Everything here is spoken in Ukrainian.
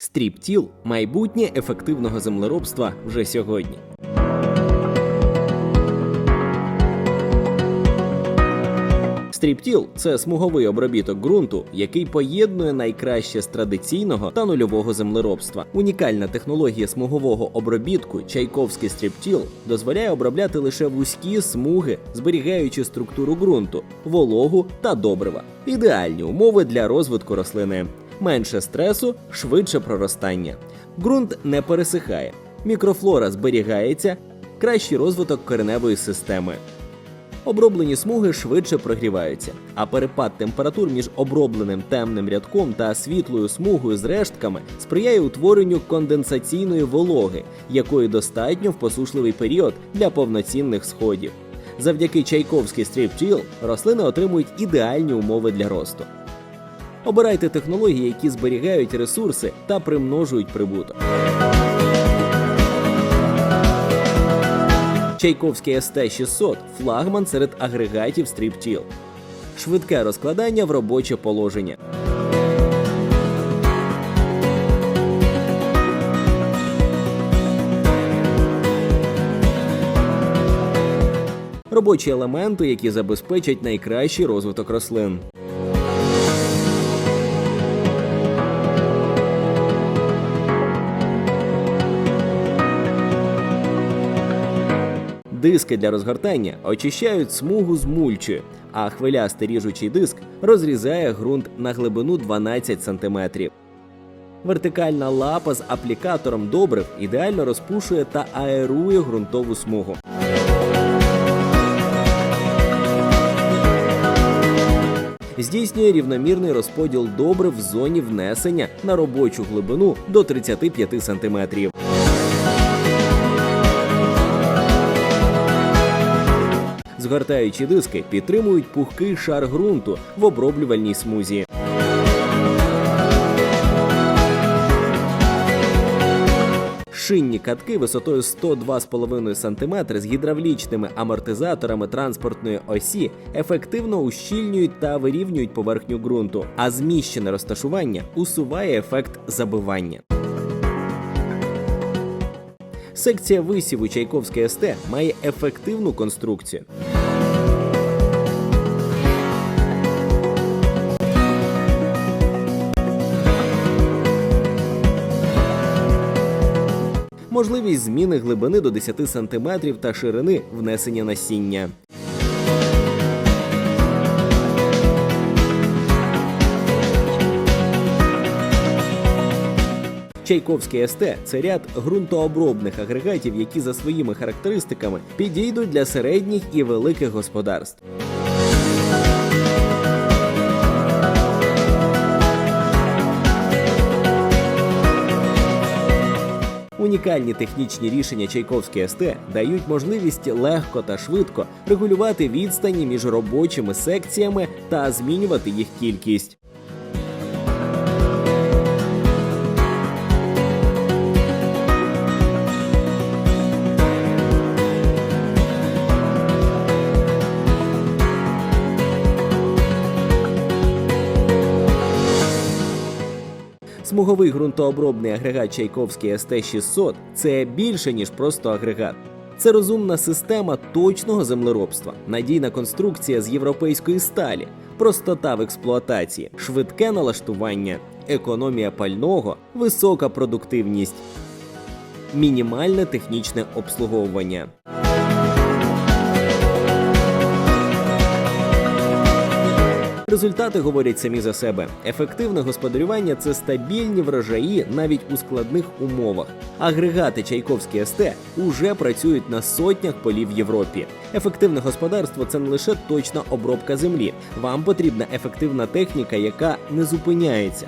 Стріптіл майбутнє ефективного землеробства вже сьогодні. Стріптіл це смуговий обробіток ґрунту, який поєднує найкраще з традиційного та нульового землеробства. Унікальна технологія смугового обробітку Чайковський стріптіл дозволяє обробляти лише вузькі смуги, зберігаючи структуру ґрунту, вологу та добрива. Ідеальні умови для розвитку рослини. Менше стресу, швидше проростання. Ґрунт не пересихає, мікрофлора зберігається, кращий розвиток кореневої системи. Оброблені смуги швидше прогріваються, а перепад температур між обробленим темним рядком та світлою смугою з рештками сприяє утворенню конденсаційної вологи, якої достатньо в посушливий період для повноцінних сходів. Завдяки чайковській стріп-тіл рослини отримують ідеальні умови для росту. Обирайте технології, які зберігають ресурси та примножують прибуток. Чайковський СТ-600 – флагман серед агрегатів стріптіл. Швидке розкладання в робоче положення. Робочі елементи, які забезпечать найкращий розвиток рослин. Диски для розгортання очищають смугу з мульчі, а хвилястий ріжучий диск розрізає ґрунт на глибину 12 см. Вертикальна лапа з аплікатором добрив ідеально розпушує та аерує ґрунтову смугу. Здійснює рівномірний розподіл добрив в зоні внесення на робочу глибину до 35 см. Згортаючі диски підтримують пухкий шар ґрунту в оброблювальній смузі. Шинні катки висотою 102,5 см з гідравлічними амортизаторами транспортної осі ефективно ущільнюють та вирівнюють поверхню ґрунту, а зміщене розташування усуває ефект забивання. Секція висіву Чайковської СТ має ефективну конструкцію. Можливість зміни глибини до 10 см та ширини внесення насіння. Чайковський СТ це ряд ґрунтообробних агрегатів, які за своїми характеристиками підійдуть для середніх і великих господарств. Унікальні технічні рішення Чайковський СТ дають можливість легко та швидко регулювати відстані між робочими секціями та змінювати їх кількість. Смуговий ґрунтообробний агрегат Чайковський СТ-600 це більше ніж просто агрегат. Це розумна система точного землеробства, надійна конструкція з європейської сталі, простота в експлуатації, швидке налаштування, економія пального, висока продуктивність, мінімальне технічне обслуговування. Результати говорять самі за себе. Ефективне господарювання це стабільні врожаї навіть у складних умовах. Агрегати Чайковський СТ уже працюють на сотнях полів в Європі. Ефективне господарство це не лише точна обробка землі. Вам потрібна ефективна техніка, яка не зупиняється.